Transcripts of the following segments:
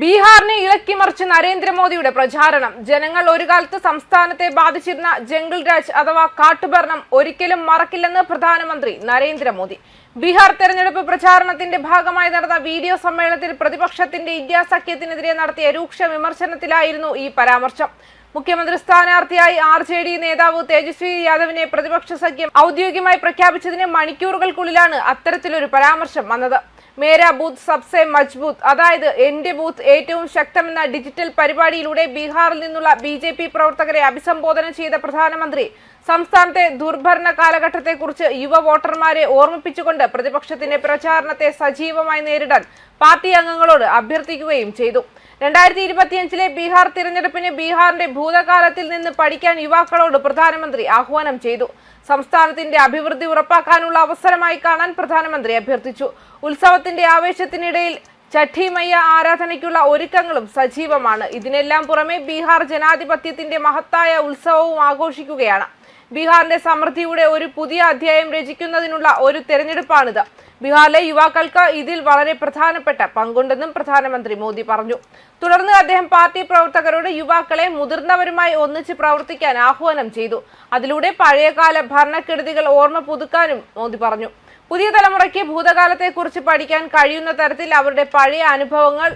ബീഹാറിനെ ഇളക്കിമറിച്ച് നരേന്ദ്രമോദിയുടെ പ്രചാരണം. ജനങ്ങൾ ഒരു കാലത്ത് സംസ്ഥാനത്തെ ബാധിച്ചിരുന്ന ജംഗിൾ രാജ് അഥവാ കാട്ടുഭരണം ഒരിക്കലും മറക്കില്ലെന്ന് പ്രധാനമന്ത്രി നരേന്ദ്രമോദി. ബീഹാർ തെരഞ്ഞെടുപ്പ് പ്രചാരണത്തിന്റെ ഭാഗമായി നടന്ന വീഡിയോ സമ്മേളനത്തിൽ പ്രതിപക്ഷത്തിന്റെ ഇന്ത്യ സഖ്യത്തിനെതിരെ നടത്തിയ രൂക്ഷ വിമർശനത്തിലായിരുന്നു ഈ പരാമർശം. മുഖ്യമന്ത്രി സ്ഥാനാർത്ഥിയായി ആർ ജെ ഡി നേതാവ് തേജസ്വി യാദവിനെ പ്രതിപക്ഷ സഖ്യം ഔദ്യോഗികമായി പ്രഖ്യാപിച്ചതിന് മണിക്കൂറുകൾക്കുള്ളിലാണ് അത്തരത്തിലൊരു പരാമർശം വന്നത്. മേരാ ബൂത്ത് സബ്സെ മജ്ബൂത്ത്. അതായത് എന്റെ ബൂത്ത് ഏറ്റവും ശക്തമെന്ന ഡിജിറ്റൽ പരിപാടിയിലൂടെ ബീഹാറിൽ നിന്നുള്ള ബി ജെ പി പ്രവർത്തകരെ അഭിസംബോധന ചെയ്ത പ്രധാനമന്ത്രി. സംസ്ഥാനത്തെ ദുർഭരണ കാലഘട്ടത്തെക്കുറിച്ച് യുവ വോട്ടർമാരെ ഓർമ്മിപ്പിച്ചുകൊണ്ട് പ്രതിപക്ഷത്തിന്റെ പ്രചാരണത്തെ സജീവമായി നേരിടാൻ പാർട്ടി അംഗങ്ങളോട് അഭ്യർത്ഥിക്കുകയും ചെയ്തു. രണ്ടായിരത്തി ഇരുപത്തിയഞ്ചിലെ ബീഹാർ തിരഞ്ഞെടുപ്പിന് ബീഹാറിന്റെ ഭൂതകാലത്തിൽ നിന്ന് പഠിക്കാൻ യുവാക്കളോട് പ്രധാനമന്ത്രി ആഹ്വാനം ചെയ്തു. സംസ്ഥാനത്തിന്റെ അഭിവൃദ്ധി ഉറപ്പാക്കാനുള്ള അവസരമായി കാണാൻ പ്രധാനമന്ത്രി അഭ്യർത്ഥിച്ചു. ഉത്സവത്തിന്റെ ആവേശത്തിനിടയിൽ ചഠിമയ്യ ആരാധനയ്ക്കുള്ള ഒരുക്കങ്ങളും സജീവമാണ്. ഇതിനെല്ലാം പുറമെ ബീഹാർ ജനാധിപത്യത്തിന്റെ മഹത്തായ ഉത്സവവും ആഘോഷിക്കുകയാണ്. ബീഹാറിന്റെ സമൃദ്ധിയുടെ ഒരു പുതിയ അധ്യായം രചിക്കുന്നതിനുള്ള ഒരു തെരഞ്ഞെടുപ്പാണിത്. ബീഹാറിലെ യുവാക്കൾക്ക് ഇതിൽ വളരെ പ്രധാനപ്പെട്ട പങ്കുണ്ടെന്നും പ്രധാനമന്ത്രി മോദി പറഞ്ഞു. തുടർന്ന് അദ്ദേഹം പാർട്ടി പ്രവർത്തകരോട് യുവാക്കളെ മുതിർന്നവരുമായി ഒന്നിച്ച് പ്രവർത്തിക്കാൻ ആഹ്വാനം ചെയ്തു. അതിലൂടെ പഴയകാല ഭരണക്കെടുതികൾ ഓർമ്മ പുതുക്കാനും മോദി പറഞ്ഞു. പുതിയ തലമുറയ്ക്ക് ഭൂതകാലത്തെക്കുറിച്ച് പഠിക്കാൻ കഴിയുന്ന തരത്തിൽ അവരുടെ പഴയ അനുഭവങ്ങൾ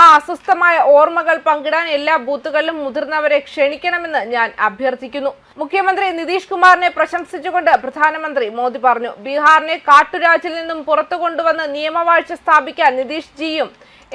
ആ അസ്വസ്ഥമായ ഓർമ്മകൾ പങ്കിടാൻ എല്ലാ ബൂത്തുകളിലും മുതിർന്നവരെ ക്ഷണിക്കണമെന്ന് ഞാൻ അഭ്യർത്ഥിക്കുന്നു. മുഖ്യമന്ത്രി നിതീഷ് കുമാറിനെ പ്രശംസിച്ചുകൊണ്ട് പ്രധാനമന്ത്രി മോദി പറഞ്ഞു ബീഹാറിനെ കാട്ടുരാജിൽ നിന്നും പുറത്തു കൊണ്ടുവന്ന് നിയമവാഴ്ച സ്ഥാപിക്കാൻ നിതീഷ് ജിയും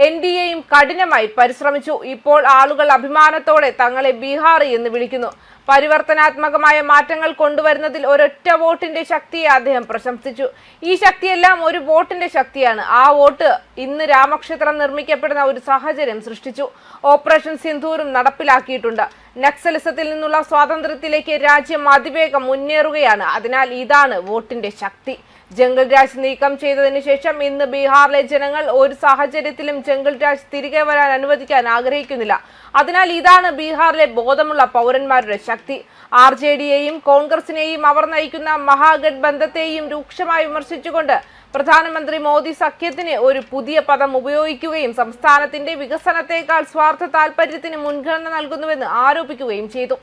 എൻ ഡി എയും കഠിനമായി പരിശ്രമിച്ചു. ഇപ്പോൾ ആളുകൾ അഭിമാനത്തോടെ തങ്ങളെ ബീഹാറി എന്ന് വിളിക്കുന്നു. പരിവർത്തനാത്മകമായ മാറ്റങ്ങൾ കൊണ്ടുവരുന്നതിൽ ഒരൊറ്റ വോട്ടിന്റെ ശക്തിയെ അദ്ദേഹം പ്രശംസിച്ചു. ഈ ശക്തിയെല്ലാം ഒരു വോട്ടിന്റെ ശക്തിയാണ്. ആ വോട്ട് ഇന്ന് രാമക്ഷേത്രം നിർമ്മിക്കപ്പെടുന്ന ഒരു സാഹചര്യം സൃഷ്ടിച്ചു. ഓപ്പറേഷൻ സിന്ധൂരും നടപ്പിലാക്കിയിട്ടുണ്ട്. നക്സലിസത്തിൽ നിന്നുള്ള സ്വാതന്ത്ര്യത്തിലേക്ക് രാജ്യം അതിവേഗം മുന്നേറുകയാണ്. അതിനാൽ ഇതാണ് വോട്ടിന്റെ ശക്തി. ജംഗിൾ രാജ് നീക്കം ചെയ്തതിനു ശേഷം ഇന്ന് ബീഹാറിലെ ജനങ്ങൾ ഒരു സാഹചര്യത്തിലും ജംഗിൾ രാജ് തിരികെ വരാൻ അനുവദിക്കാൻ ആഗ്രഹിക്കുന്നില്ല. അതിനാൽ ഇതാണ് ബീഹാറിലെ ബോധമുള്ള പൗരന്മാരുടെ ശക്തി. ആർ ജെ ഡിയെയും കോൺഗ്രസിനെയും അവർ നയിക്കുന്ന മഹാഗഡ്ബന്ധത്തെയും രൂക്ഷമായി വിമർശിച്ചുകൊണ്ട് പ്രധാനമന്ത്രി മോദി സഖ്യത്തിന് ഒരു പുതിയ പദം ഉപയോഗിക്കുകയും സംസ്ഥാനത്തിന്റെ വികസനത്തെക്കാൾ സ്വാർത്ഥ താൽപര്യത്തിന് മുൻഗണന നൽകുന്നുവെന്ന് ആരോപിക്കുകയും ചെയ്തു.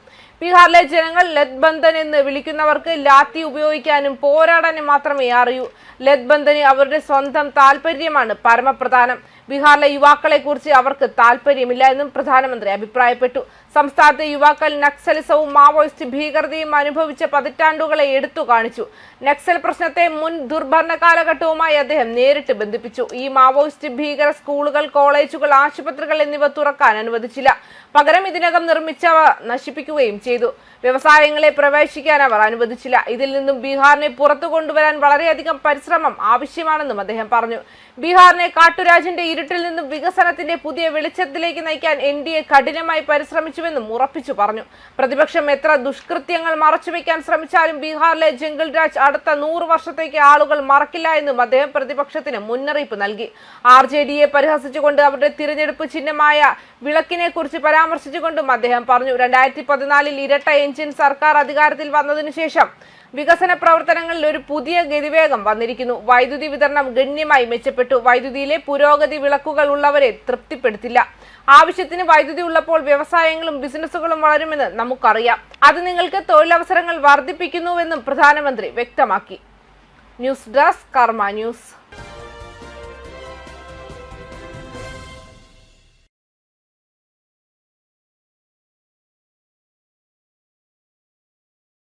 ബീഹാറിലെ ജനങ്ങൾ ലത് ബന്ധൻ എന്ന് വിളിക്കുന്നവർക്ക് ലാത്തി ഉപയോഗിക്കാനും പോരാടാനും മാത്രമേ അറിയൂ. ലത് ബന്ധന് അവരുടെ സ്വന്തം താല്പര്യമാണ് പരമപ്രധാനം. ബീഹാറിലെ യുവാക്കളെ കുറിച്ച് അവർക്ക് താല്പര്യമില്ല എന്നും പ്രധാനമന്ത്രി അഭിപ്രായപ്പെട്ടു. സംസ്ഥാനത്തെ യുവാക്കൾ നക്സലിസവും മാവോയിസ്റ്റ് ഭീകരതയും അനുഭവിച്ച പതിറ്റാണ്ടുകളെ എടുത്തു കാണിച്ചു. നക്സൽ പ്രശ്നത്തെ മുൻ ദുർഭരണ കാലഘട്ടവുമായി അദ്ദേഹം നേരിട്ട് ബന്ധിപ്പിച്ചു. ഈ മാവോയിസ്റ്റ് ഭീകര സ്കൂളുകൾ കോളേജുകൾ ആശുപത്രികൾ എന്നിവ തുറക്കാൻ അനുവദിച്ചില്ല. പകരം ഇതിനകം നിർമ്മിച്ചവ നശിപ്പിക്കുകയും ചെയ്തു. വ്യവസായങ്ങളെ പ്രവേശിക്കാൻ അവർ അനുവദിച്ചില്ല. ഇതിൽ നിന്നും ബീഹാറിനെ പുറത്തു കൊണ്ടുവരാൻ വളരെയധികം പരിശ്രമം ആവശ്യമാണെന്നും അദ്ദേഹം പറഞ്ഞു. ബീഹാറിനെ കാട്ടുരാജിന്റെ ഇരുട്ടിൽ നിന്നും വികസനത്തിന്റെ പുതിയ വെളിച്ചത്തിലേക്ക് നയിക്കാൻ എൻ ഡി എ കഠിനമായി പരിശ്രമിച്ചുവെന്നും ഉറപ്പിച്ചു പറഞ്ഞു. പ്രതിപക്ഷം എത്ര ദുഷ്കൃത്യങ്ങൾ മറച്ചുവെക്കാൻ ശ്രമിച്ചാലും ബീഹാറിലെ ജംഗിൾ രാജ് അടുത്ത നൂറ് വർഷത്തേക്ക് ആളുകൾ മറക്കില്ല എന്നും അദ്ദേഹം പ്രതിപക്ഷത്തിന് മുന്നറിയിപ്പ് നൽകി. ആർ ജെ ഡിയെ പരിഹസിച്ചുകൊണ്ട് അവരുടെ തിരഞ്ഞെടുപ്പ് ചിഹ്നമായ വിളക്കിനെ കുറിച്ച് പരാമർശിച്ചുകൊണ്ടും അദ്ദേഹം പറഞ്ഞു. രണ്ടായിരത്തി പതിനാലിൽ ഇരട്ട എഞ്ചിൻ സർക്കാർ അധികാരത്തിൽ വന്നതിനു ശേഷം വികസന പ്രവർത്തനങ്ങളിൽ ഒരു പുതിയ ഗതിവേഗം വന്നിരിക്കുന്നു. വൈദ്യുതി വിതരണം ഗണ്യമായി മെച്ചപ്പെട്ടു. വൈദ്യുതിയിലെ പുരോഗതി വിളക്കുകൾ ഉള്ളവരെ തൃപ്തിപ്പെടുത്തില്ല. ആവശ്യത്തിന് വൈദ്യുതി ഉള്ളപ്പോൾ വ്യവസായങ്ങളും ബിസിനസ്സുകളും വളരുമെന്ന് നമുക്കറിയാം. അത് നിങ്ങൾക്ക് തൊഴിലവസരങ്ങൾ വർദ്ധിപ്പിക്കുന്നുവെന്നും പ്രധാനമന്ത്രി വ്യക്തമാക്കി. News desk Karma news.